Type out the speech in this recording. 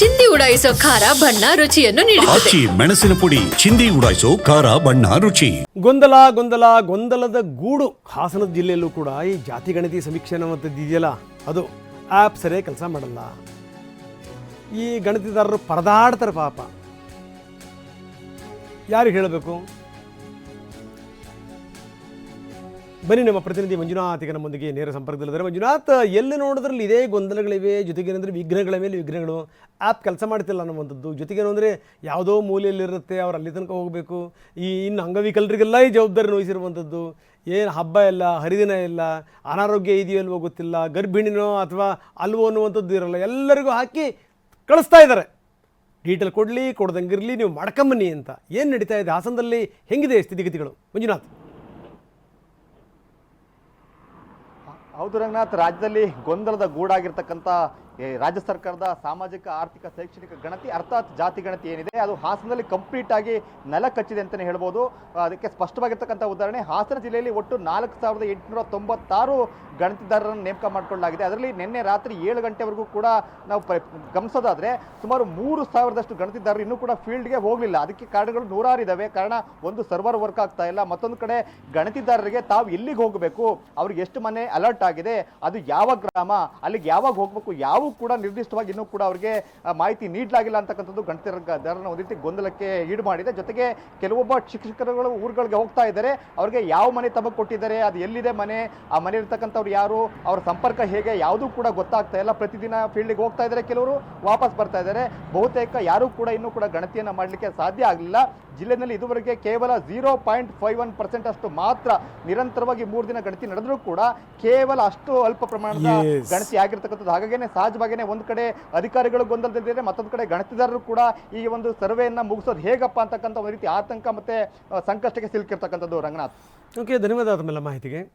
ಚಿಂದಿ ಉಡಾಯಿಸೋ ಖಾರ ಬಣ್ಣ ರುಚಿಯನ್ನು ನೀಡುತ್ತದೆ. ಆಚಿ ಮೆಣಸಿನ ಪುಡಿ ಚಿಂದಿ ಉಡಾಯಿಸೋ ಖಾರ ಬಣ್ಣ ರುಚಿ. ಗೊಂದಲ ಗೊಂದಲ ಗೊಂದಲದ ಗೂಡು. ಹಾಸನ ಜಿಲ್ಲೆಯಲ್ಲೂ ಕೂಡ ಈ ಜಾತಿ ಗಣತಿ ಸಮೀಕ್ಷೆ ಅನ್ನುವಂಥದ್ದು ಇದೆಯಲ್ಲ? ಅದು ಆ್ಯಪ್ ಸರಿಯಾಗಿ ಕೆಲಸ ಮಾಡಲ್ಲ. ಈ ಗಣತಿದಾರರು ಪರದಾಡ್ತಾರೆ ಪಾಪ. ಯಾರಿಗೆ ಹೇಳಬೇಕು? ಬನ್ನಿ ನಮ್ಮ ಪ್ರತಿನಿಧಿ ಮಂಜುನಾಥ್ ಈಗ ನಮ್ಮೊಂದಿಗೆ ನೇರ ಸಂಪರ್ಕದಲ್ಲಿದ್ದಾರೆ. ಮಂಜುನಾಥ್, ಎಲ್ಲಿ ನೋಡಿದ್ರಲ್ಲಿ ಇದೇ ಗೊಂದಲಗಳಿವೆ? ಜೊತೆಗೆ ಏನಂದರೆ ವಿಘ್ನಗಳ ಮೇಲೆ ವಿಘ್ನಗಳು. ಆ್ಯಪ್ ಕೆಲಸ ಮಾಡ್ತಿಲ್ಲ ಅನ್ನುವಂಥದ್ದು. ಜೊತೆಗೇನು ಅಂದರೆ ಯಾವುದೋ ಮೂಲೆಯಲ್ಲಿರುತ್ತೆ, ಅವ್ರು ಅಲ್ಲಿ ತನಕ ಹೋಗಬೇಕು. ಈ ಇನ್ನು ಅಂಗವಿಕಲರಿಗೆಲ್ಲ ಈ ಜವಾಬ್ದಾರಿ ವಹಿಸಿರುವಂಥದ್ದು. ಏನು ಹಬ್ಬ ಇಲ್ಲ, ಹರಿದಿನ ಇಲ್ಲ, ಅನಾರೋಗ್ಯ ಇದೆಯೋ ಅಲ್ವೋ ಗೊತ್ತಿಲ್ಲ, ಗರ್ಭಿಣಿನೋ ಅಥವಾ ಅಲ್ವೋ ಅನ್ನುವಂಥದ್ದು ಇರಲ್ಲ. ಎಲ್ಲರಿಗೂ ಹಾಕಿ ಕಳಿಸ್ತಾ ಇದ್ದಾರೆ. ಡೀಟೇಲ್ ಕೊಡಲಿ, ಕೊಡ್ದಂಗಿರಲಿ, ನೀವು ಮಾಡ್ಕೊಂಬನ್ನಿ ಅಂತ. ಏನು ನಡೀತಾ ಇದೆ? ಹಾಸನದಲ್ಲಿ ಹೆಂಗಿದೆ ಸ್ಥಿತಿಗತಿಗಳು? ಮಂಜುನಾಥ್. ಹೌದು ರಂಗನಾಥ್ ರಾಜ್ಯದಲ್ಲಿ ಗೊಂದಲದ ಗೂಡಾಗಿರ್ತಕ್ಕಂಥ ರಾಜ್ಯ ಸರ್ಕಾರದ ಸಾಮಾಜಿಕ, ಆರ್ಥಿಕ, ಶೈಕ್ಷಣಿಕ ಗಣತಿ ಅರ್ಥಾತ್ ಜಾತಿ ಗಣತಿ ಏನಿದೆ, ಅದು ಹಾಸನದಲ್ಲಿ ಕಂಪ್ಲೀಟ್ ಆಗಿ ನೆಲ ಕಚ್ಚಿದೆ ಅಂತಲೇ ಹೇಳ್ಬೋದು. ಅದಕ್ಕೆ ಸ್ಪಷ್ಟವಾಗಿರ್ತಕ್ಕಂಥ ಉದಾಹರಣೆ, ಹಾಸನ ಜಿಲ್ಲೆಯಲ್ಲಿ ಒಟ್ಟು ನಾಲ್ಕು ಸಾವಿರದ ಎಂಟುನೂರ ತೊಂಬತ್ತಾರು ಗಣತಿದಾರರನ್ನು ನೇಮಕ ಮಾಡಿಕೊಳ್ಳಲಾಗಿದೆ. ಅದರಲ್ಲಿ ನಿನ್ನೆ ರಾತ್ರಿ ಏಳು ಗಂಟೆವರೆಗೂ ಕೂಡ ನಾವು ಗಮನಿಸೋದಾದರೆ ಸುಮಾರು ಮೂರು ಸಾವಿರದಷ್ಟು ಗಣತಿದಾರರು ಇನ್ನೂ ಕೂಡ ಫೀಲ್ಡ್ಗೆ ಹೋಗಲಿಲ್ಲ. ಅದಕ್ಕೆ ಕಾರಣಗಳು ನೂರಾರು ಇದ್ದಾವೆ ಕಾರಣ ಒಂದು ಸರ್ವರ್ ವರ್ಕ್ ಆಗ್ತಾ ಇಲ್ಲ. ಮತ್ತೊಂದು ಕಡೆ ಗಣತಿದಾರರಿಗೆ ತಾವು ಎಲ್ಲಿಗೆ ಹೋಗಬೇಕು? ಅವ್ರಿಗೆ ಎಷ್ಟು ಮನೆ ಅಲರ್ಟ್ ಆಗಿದೆ? ಅದು ಯಾವ ಗ್ರಾಮ? ಅಲ್ಲಿಗೆ ಯಾವಾಗ ಹೋಗಬೇಕು? ಯಾವ ಕೂಡ ನಿರ್ದಿಷ್ಟವಾಗಿ ಇನ್ನೂ ಕೂಡ ಅವರಿಗೆ ಮಾಹಿತಿ ನೀಡಲಾಗಿಲ್ಲ ಅಂತಕ್ಕಂಥದ್ದು ಗಣತಿದಾರನ ಒಂದು ರೀತಿ ಗೊಂದಲಕ್ಕೆ ಈಡು ಮಾಡಿದೆ ಜೊತೆಗೆ ಕೆಲವೊಬ್ಬ ಶಿಕ್ಷಕರುಗಳು ಊರುಗಳಿಗೆ ಹೋಗ್ತಾ ಇದ್ದಾರೆ. ಅವರಿಗೆ ಯಾವ ಮನೆ ತಮಗೆ ಕೊಟ್ಟಿದ್ದಾರೆ ಅದು ಎಲ್ಲಿದೆ ಮನೆ ಆ ಮನೆ ಇರ್ತಕ್ಕಂಥವ್ರು ಯಾರು ಅವ್ರ ಸಂಪರ್ಕ ಹೇಗೆ ಯಾವುದೂ ಕೂಡ ಗೊತ್ತಾಗ್ತಾ ಇಲ್ಲ. ಪ್ರತಿದಿನ ಫೀಲ್ಡಿಗೆ ಹೋಗ್ತಾ ಇದ್ದಾರೆ ಕೆಲವರು ವಾಪಸ್ ಬರ್ತಾ ಇದ್ದಾರೆ. ಬಹುತೇಕ ಯಾರೂ ಕೂಡ ಇನ್ನೂ ಕೂಡ ಗಣತಿಯನ್ನು ಮಾಡಲಿಕ್ಕೆ ಸಾಧ್ಯ ಆಗಲಿಲ್ಲ. ಜಿಲ್ಲೆಯಲ್ಲಿ ಇದುವರೆಗೆ ಕೇವಲ zero point five one percent ಅಷ್ಟು ಮಾತ್ರ ನಿರಂತರವಾಗಿ ಮೂರು ದಿನ ಗಣತಿ ನಡೆದರೂ ಕೂಡ ಕೇವಲ ಅಷ್ಟು ಅಲ್ಪ ಪ್ರಮಾಣದ ಗಣತಿ ಆಗಿರ್ತಕ್ಕಂಥದ್ದು. ಹಾಗಾಗೇನೆ ಸಹಜವಾಗಿಯೇ ಒಂದು ಕಡೆ ಅಧಿಕಾರಿಗಳು ಗೊಂದಲದಲ್ಲಿದ್ದಾರೆ ಮತ್ತೊಂದು ಕಡೆ ಗಣತಿದಾರರು ಕೂಡ ಈ ಒಂದು ಸರ್ವೆಯನ್ನು ಮುಗಿಸೋದು ಹೇಗಪ್ಪ ಅಂತಕ್ಕಂಥ ಒಂದು ರೀತಿ ಆತಂಕ ಮತ್ತೆ ಸಂಕಷ್ಟಕ್ಕೆ ಸಿಲುಕಿರ್ತಕ್ಕಂಥದ್ದು ರಂಗನಾಥ್. ಓಕೆ ಧನ್ಯವಾದ ಮೇಲೆ ಮಾಹಿತಿಗೆ.